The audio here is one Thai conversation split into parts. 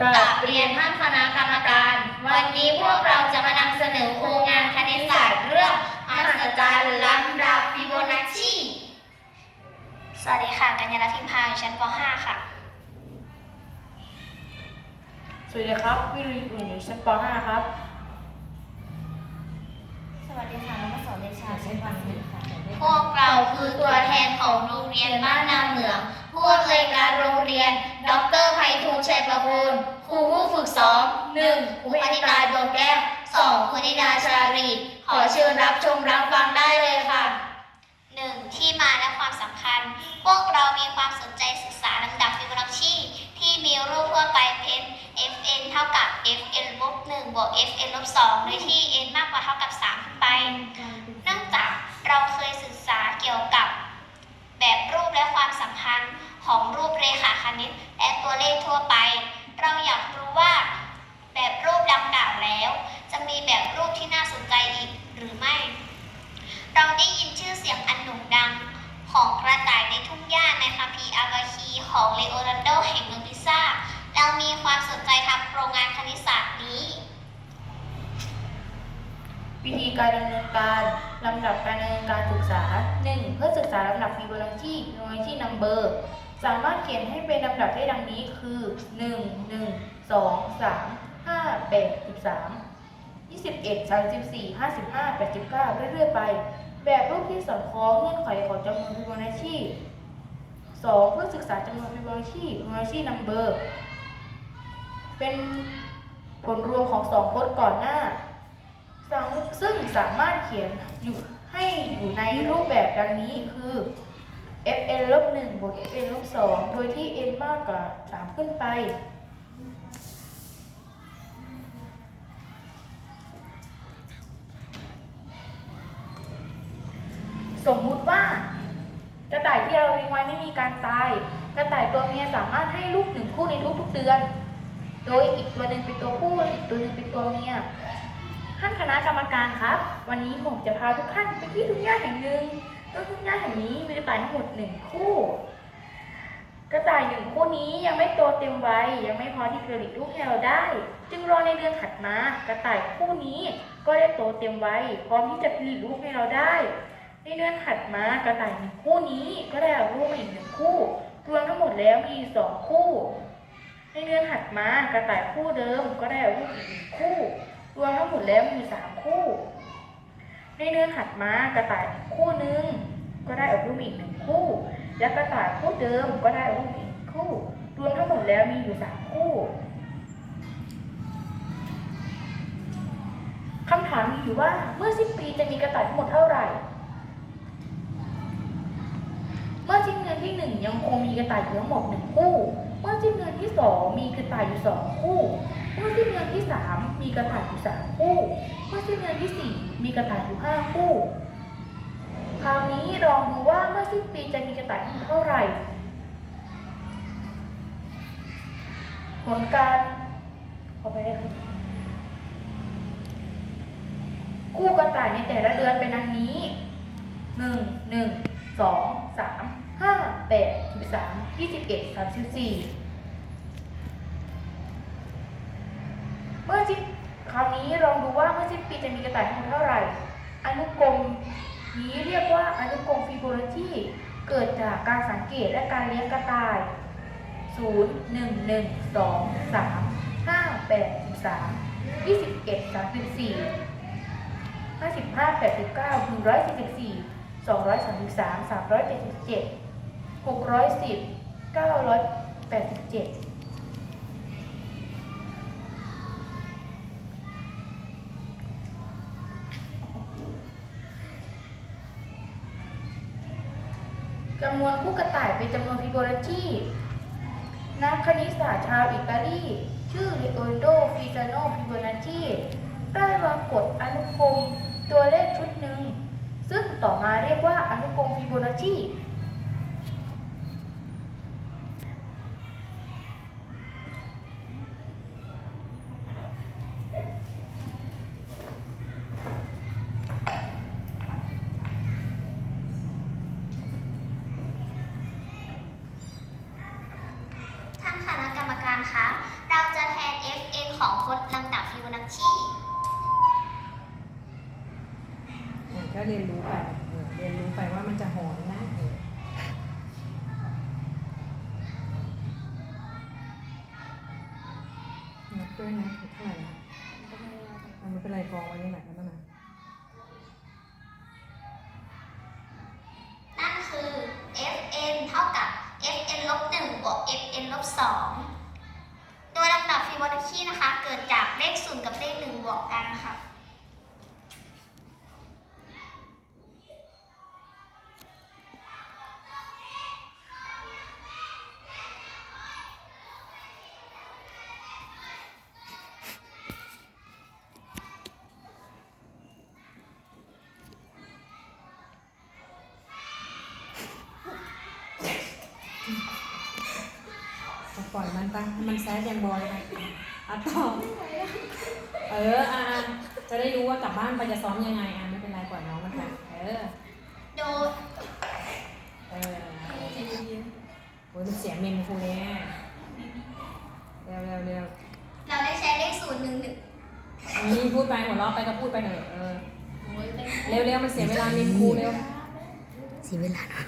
กราบเรียนท่านคณะกรรมการ วันนี้พวกเราจะมานำเสนอโครงงานคณิตศาสตร์เรื่องมหัศจรรย์ลำดับฟิโบนัชชี สวัสดีค่ะกัญญาลัตน์พิมพาอยู่ชั้นป .5 ค่ะ สวัสดีครับวิริอุ่นอยู่ชั้นป .5 ครับส วัสดีค่ะน้องสอนเดชาชั้นป .4 ค่ะพวกเราคือตัวแทนของโรงเรียนบ้านนาเหมืองผู้อำนวยการโรงเรียน ดรไพฑูรย์ชัยประพูลครูผู้ฝึกสอนหนึ่งครูปณิตาดวงแก้วสองคุณนิดาชารี ขอเชิญรับชมรับฟังได้เลยค่ะ 1. ที่มาและความสำคัญ พวกเรามีความสนใจศึกษาลำดับฟิโบนัชชีที่ มีรูปทั่วไปเป็น fn เท่ากับ fn ลบ1บวก fn ลบ2โดยที่ n มากกว่าเท่ากับ 3 ขึ้นไป เนื่องจากเราเคยศึกษาเกี่ยวกับ แบบรูปและความสัมพันธ์ของรูปเรขาคณิต และตัวเลขทั่วไป เราอยากรู้ว่า แบบรูปดังกล่าวแล้ว จะมีแบบรูปที่น่าสนใจอีกหรือไม่ เราได้ยินชื่อเสียงอันโด่งดังของกระต่ายในทุ่งหญ้าในคัมภีร์อาบาคีของเลโอนาร์โดแห่งเมือง พิซซ่าแล้วมีความสนใจทำโครงงานคณิตศาสตร์นี้ วิธีการดำเนินการลำดับการดำเนินการศึกษา 1. เพื่อศึกษาลำดับฟิโบนัชชีโบนัชชีนัมเบอร์สามารถเขียนให้เป็นลำดับได้ดังนี้คือ 1 1 2 3 5 8 13 21 34 55 89 เรื่อยๆไป แบบรูปที่สอดคล้องเงื่อนไขของจำนวนฟิโบนัชชี 2. เพื่อศึกษาจำนวนฟิโบนัชชีฟิโบนัชชีนัมเบอร์เป็นผลรวมของสองพจน์ก่อนหน้าซึ่งซึ่งสามารถเขียนอยู่ให้อยู่ในรูปแบบดังนี้คือ fn ลบ1บวก fn ลบ2โดยที่ n มากกว่า 3 ขึ้นไป การตาย กระต่ายตัวเมียสามารถให้ลูกหนึ่งคู่ในทุกๆเดือน โดยอีกตัวหนึ่งเป็นตัวผู้อีกตัวหนึ่งเป็นตัวเมียท่านคณะกรรมการครับ วันนี้ผมจะพาทุกท่านไปที่ทุ่งหญ้าแห่งหนึ่งโดยทุ่งหญ้าแห่งนี้มีกระต่ายทั้งหมดหนึ่งคู่ กระต่ายหนึ่งคู่นี้ยังไม่โตเต็มวัยยังไม่พอที่จะผลิตลูกให้เราได้ จึงรอในเดือนถัดมา กระต่ายคู่นี้ก็ได้โตเต็มวัยพร้อมที่จะผลิตลูกให้เราได้ ในเดือนถัดมากระต่ายหนึ่งคู่นี้ก็ได้เอาลูกมาอีกหนึ่งคู่ รวมทั้งหมดแล้วมีสองคู่ ในเดือนถัดมากระต่ายคู่เดิมก็ได้เอาลูกอีกหนึ่งคู่ รวมทั้งหมดแล้วมีสามคู่ ในเดือนถัดมากระต่ายคู่หนึ่งก็ได้เอาลูกอีกหนึ่งคู่ และกระต่ายคู่เดิมก็ได้เอาลูกอีกคู่ รวมทั้งหมดแล้วมีอยู่สามคู่คำถามมีอยู่ว่าเมื่อสิ้นปีจะมีกระต่ายทั้งหมดเท่าไหร่ เมื่อสิ้นเดือนที่หนึ่งยังคงมีกระต่ายอยู่ทั้งหมดหนึ่งคู่ เมื่อสิ้นเดือนที่สองมีกระต่ายอยู่สองคู่ เมื่อสิ้นเดือนที่สามมีกระต่ายอยู่สามคู่ เมื่อสิ้นเดือนที่สี่มีกระต่ายอยู่ห้าคู่ คราวนี้ลองดูว่าเมื่อสิ้นปีจะมีกระต่ายทั้งเท่าไหร่ ผลการขอไปเลยครับคู่กระต่ายในแต่ละเดือนเป็นดังนี้หนึ่งหนึ่ง สองสามห้าแปดสิบสามยี่สิบเอ็ดสามสิบสี่เมื่อสิ้นคราวนี้ลองดูว่าเมื่อสิ้นปีจะมีกระต่ายทั้งหมดเท่าไหร่ อนุกรมนี้เรียกว่าอนุกรมฟิโบนัชชีเกิดจากการสังเกตและการเลี้ยงกระต่าย 0 1 1 2 3 5 8 13 21 34 55 89 144 233 377 610 987จำนวนคู่กระต่ายเป็นจำนวนฟิโบนัชชีนักคณิตศาสตร์ชาวอิตาลี ชื่อเลโอนโดฟิซาโนฟิโบนัชชีได้วางกฎอนุกรมตัวเลขชุดหนึ่ง ซึ่งต่อมาเรียกว่าอนุกรมฟิโบนัชชี ท่านคณะกรรมการคะ เราจะท เรียนรู้ไปเออเรียนรู้ไปว่ามันจะหอนนะเออนับ ด้วยนะเท่าไหร่นะมันไม่เป็นไรกองไว้นี่แหละนั่นนะ มันไปให้มันแซดยังบอยไปอะต่อเอออะอะจะได้รู้ว่ากลับบ้านไปจะซ้อมยังไงอะไม่เป็นไรปล่อยน้องมันไปเออ โดยเออโอ้ยมันเสียเมมครูเนี่ยเร็วเร็วเร็วเราได้ใช้เลข0 1 1นี่พูดไปหัวเราะไปก็พูดไปเถอะเออเร็วเร็วมันเสียเวลาเมมครูเร็วเสียเวลาอะ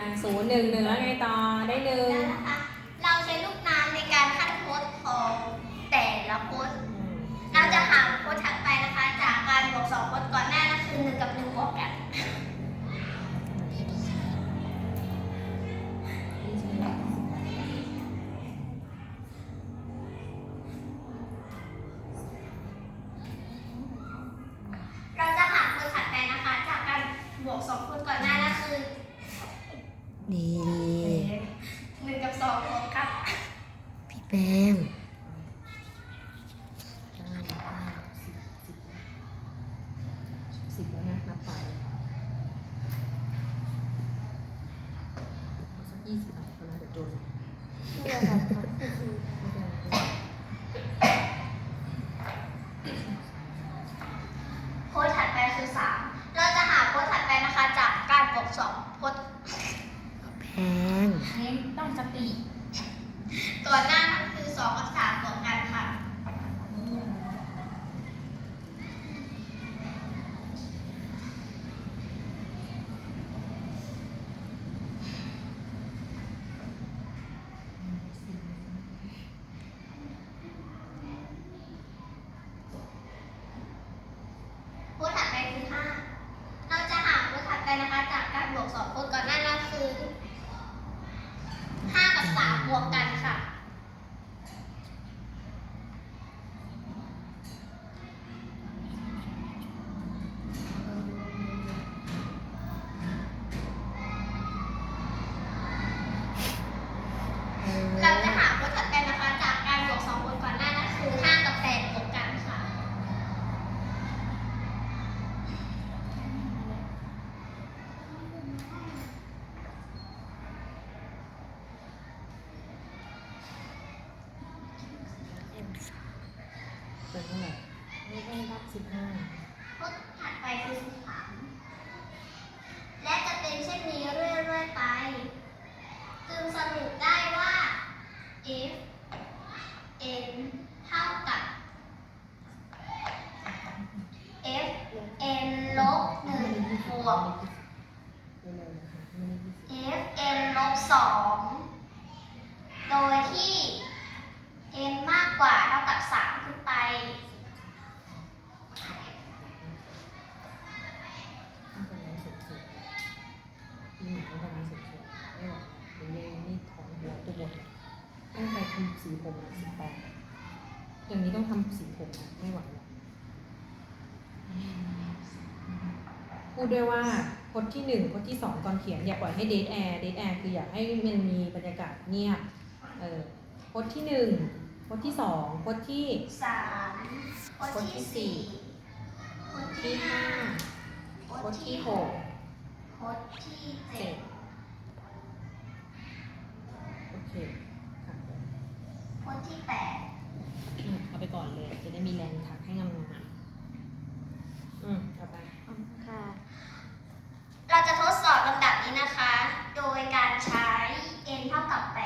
อะศูนย์หนึ่งหนึ่งแล้วไงต่อได้หนึ่ง ละโค้ดอืมเราจะหาโค้ดถัดไปนะคะ จากการบวกสองโค้ดก่อนหน้านั่นคือ1กับ1บวกกัน ยี่สิบอะก็น่าจะจนไม่เป็นไรโค้ดถัดไปคือสามเราจะหาโค้ดถัดไปนะคะจากการบวกสองโค้ดแพงนี่ต้องสติ ก่อนหน้านั้นคือสองกับสามบวกกันค่ะ โค้ดถัดไปคือห้าเราจะหาโค้ดถัดไปนะคะ จากการบวกสองโค้ดก่อนหน้านั้นคือห้ากับสามบวกกันค่ะ เราจะหาโค้ดถัดไปนะคะ จากการบวกสองโค้ดก่อนหน้านั้นคือห้ากับแปดบวกกันค่ะ เป็นเท่าไหร่ไม่ได้รับสิบห้า โค้ด ปคือสิบสามและจะเป็นเช่นนี้เรื่อยๆไป จึงสรุปได้ว่า f n เท่ากับ f n ลบหนึ่งบวก f n ลบสองโดยที่ n มากกว่า สีผมอะสิบแปดอย่างนี้ต้องทำสีผมอะไม่ไหวหรอกพูดด้วยว่าพจน์ที่หนึ่งพจน์ที่สองตอนเขียนอย่าปล่อยให้เดทแอร์เดทแอร์คืออยากให้มันมีบรรยากาศเงียบเออพจน์ที่หนึ่งพจน์ที่สองพจน์ที่สามโพสต์ที่สี่โพสต์ที่ที่ห้าห้าโพพสจต์น์ที่ที่หหกกโพสต์ที่เจ็เจ็ดดโอเค ค่ะโพสต์ที่แปดอืมเอาไปก่อนเลย จะได้มีแรงถักให้งามๆอืมเอาไป ค่ะ เราจะทดสอบลำดับนี้นะคะ โดยการใช้ n เท่ากับ8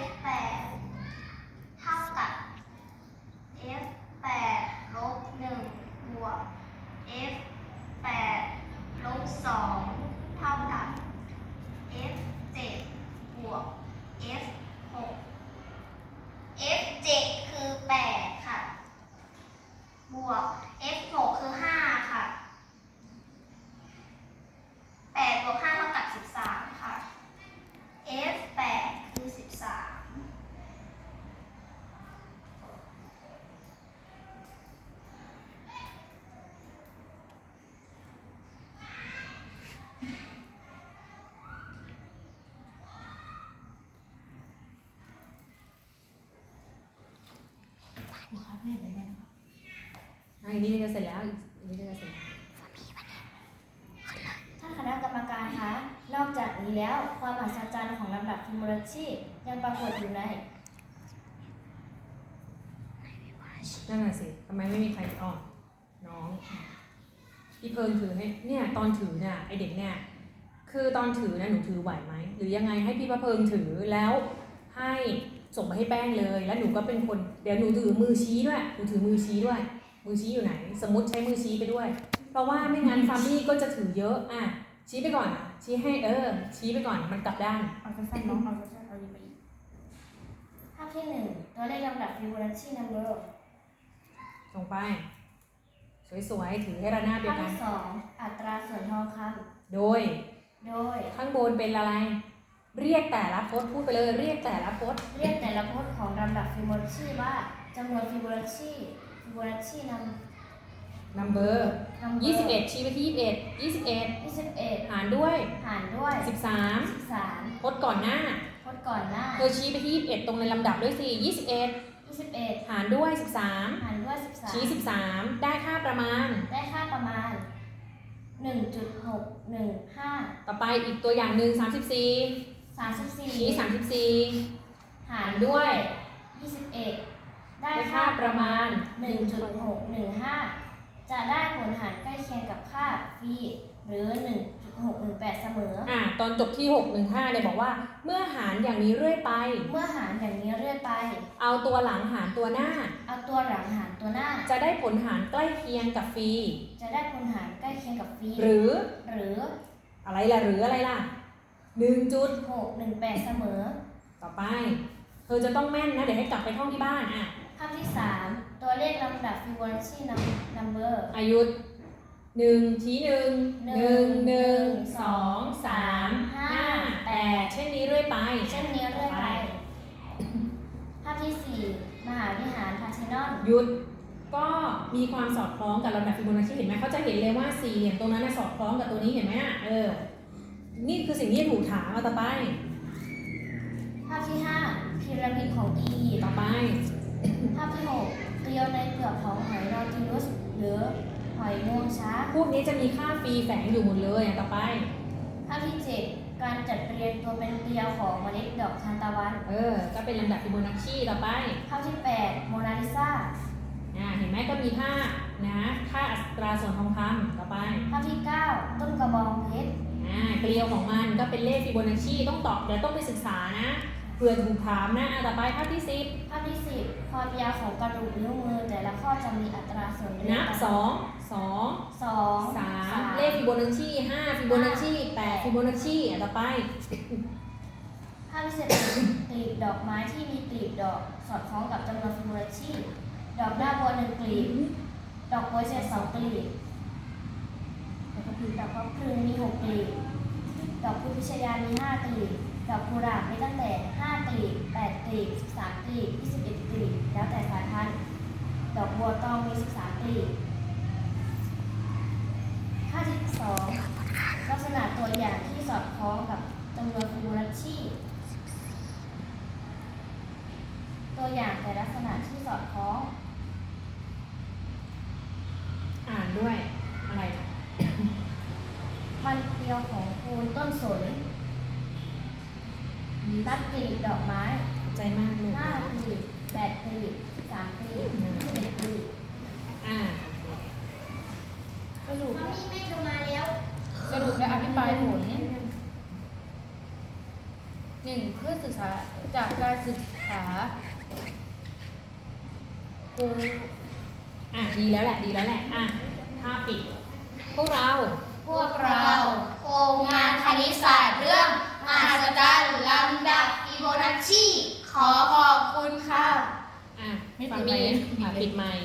f 8เท่ากับ f 8ลบ1บวก อะอีกนิดนึงจะเสร็จแล้วอีกนิดนึงจะเสร็จแล้วท่านคณะกรรมการคะ นอกจากนี้แล้วความมหัศจรรย์ของลำดับฟิโบนัชชียังปรากฏอยู่ในนั่นน่ะสิทำไมไม่มีใครออกน้องพี่เพิงถือให้เนี่ยตอนถือเนี่ยไอเด็กเนี่ยคือตอนถือนะหนูถือไหวไหมหรือยังไงให้พี่ประเพิงถือแล้วให้ส่งไปให้แป้งเลย แล้วหนูก็เป็นคนเดี๋ยวหนูถือมือชี้ด้วยหนูถือมือชี้ด้วย มือชี้อยู่ไหน สมมติใช้มือชี้ไปด้วย เพราะว่าไม่งั้นฟาร์มี่ก็จะถือเยอะอะชี้ไปก่อนอะชี้ให้เออ ชี้ไปก่อนมันกลับด้านเอาสั้นๆน้องเอาสั้นๆเอาดีไปอีกภาพที่หนึ่งตัวเลขลำดับฟิโบนัชชีนัมเบอร์ส่งไป สวยๆถือให้ระนาบเดียภาวพกัน ที่สองอัตราส่วนทองคโดยำโดย ข้างบนเป็นอะไร เรียกแต่ละพจน์พูดไปเลย เรียกแต่ละพจน์เรียกแต่ละพจน์ของลำดับฟิโบนัชชีว่าจำนวนฟิโบนัชชีฟิ โบนัชชีนัม number นัมเบอร์ยี่สิบเอ็ดชี้ไปที่ยี่สิบเอ็ดยี่สิบเอ็ดยี่สิบเอ็ดหารด้วยหารด้วยสิบสามสิบสามพจน์ก่อนหน้าพจน์ก่อนหน้าเธอชี้ไปที่ยี่สิบเอ็ดตรงในลำดับด้วยสิยี่สิบเอ็ดยี่สิบเอ็ดหารด้วยสิบสามหารด้วยสิบสามชี้สิบสามได้ค่าประมาณ ได้ค่าประมาณหนึ่งจุดหกหนึ่งห้าต่อไปอีกตัวอย่างหนึ่งสามสิบสี่สามสิบสี่ชี้สามสิบสี่หารด้วยยี่สิบเอ็ด ได้ได้ค่าค่าประมาณหนึ่งจุดหกหนึ่งห้าจะได้ผลหารใกล้เคียงกับค่า v หรือหนึ่งจุดหกหนึ่งแปดเสมอ อะตอนจบที่หกหนึ่งห้าเนี่ยบอกว่า เมื่อหารอย่างนี้เรื่อยไป เมื่อหารอย่างนี้เรื่อยไป เอาตัวหลังหารตัวหน้า เอาตัวหลังหารตัวหน้า จะได้ผลหารใกล้เคียงกับฟรีจะได้ผลหารใกล้เคียงกับ v หรือ หรืออะไรล่ะหรืออะไรล่ะหนึ่งจุดหกหนึ่งแปดเสมอ ต่อไป เธอจะต้องแม่นนะ เดี๋ยวให้กลับไปท่องที่บ้านอะ ภาพที่สามตัวเลขลำดับฟิโบนัชชีนัมเบอร์อายุหนึ่งชี้หนึ่งหหนึ่นึ่งงหนึ่งสสอองงสามห้าห้าแปแปดดเช่นนี้เรื่อยไป เช่นนี้เรื่อยไป ภาพที่สี่มหาวิหารพาร์เทนอนหยุดก็มีความสอดคล้องกับลำดับฟิโบนัชชีเห็นไหมเขาจะเห็นเลยว่าสี่เหลี่ยมตรงนั้นนะสอดคล้องกับตัวนี้เห็นไหมอะเออ นี่คือสิ่งที่จะถูกถามเอาต่อไป ภาพที่ห้าพีระมิดของอียิปต์ต่อไป ภาพที่หกเกลียวในเปลือกของหอยนอติลุสหรือหอยงวงช้างพวกนี้จะมีค่าฟรีแฝงอยู่หมดเลยอะต่อไป ภาพที่เจ็ดการจัดเรียงตัวเป็นเกลียวของเมล็ดดอกทานตะวัน เออ ก็เป็นลำดับฟิโบนัชชีต่อไป ภาพที่แปดโมนาลิซาอ่าเห็นไหมก็มีค่านะ ค่าอัตราส่วนทองคำต่อไป ภาพที่เก้าต้นกระบองเพชร อ่า เกลียวของมันก็เป็นเลขฟิโบนัชชีต้องตอบเดี๋ยวต้องไปศึกษานะ เผื่อถูกถามนะอะต่อไปภาพที่สิบภาพที่สิบความยาวของกระดูกนิ้วมือแต่ละข้อจะมีอัตราส่วนเรียนังบกันสองสองสองสามเลขฟิโบนัชชีห้าฟิโบนัชชีแปดฟิโบนัชชีอะต่อไป ภาพที่สิบกลีบดอกไม้ที่มีกลีบดอกสอดคล้องกับจำนวนฟิโบนัชชีดอกหน้าบัวหนึ่งกลีบ ดอกโปยเศษสองกลีบดอกพระพรึงมีหกกลีบ ดอกพุทธิชยามีห้ากลีบ ดอกกุหลาบมีตั้งแต่ห้ากลีบแปดกลีบสิบสามกลีบยี่สิบเอ็ดกลีบ แล้วแต่สายพันธุ์ ดอกบัวตองมีสิบสามกลีบภาพที่สองลักษณะตัวอย่างที่สอดคล้องกับจำนวนฟิโบนัชชี ตัวอย่างแต่ลักษณะที่สอดคล้อง อ่านด้วยอะไรนะ มันเกลียวของคูณต้นสนนับ กลีบดอกไม้ใจมากเลยห้ากลีบแปดกลีบสามกลีบสิบเอ็ดกลีบอ่าสรุปมามี่แม่โทรมาแล้วสรุปและอภิปรายผลหนึ่งเพื่อศึกษาจากการศึกษาครูอะดีแล้วแหละดีแล้วแหละอะถ้าปิดพวกเรา พวกเราโครงงานคณิตศาสตร์เรื่อง มหัศจรรย์ลำดับฟิโบนัชชีขอขอบคุณค่ะ อะไม่ฟัปิงดไปไมค์อะปิดไมค์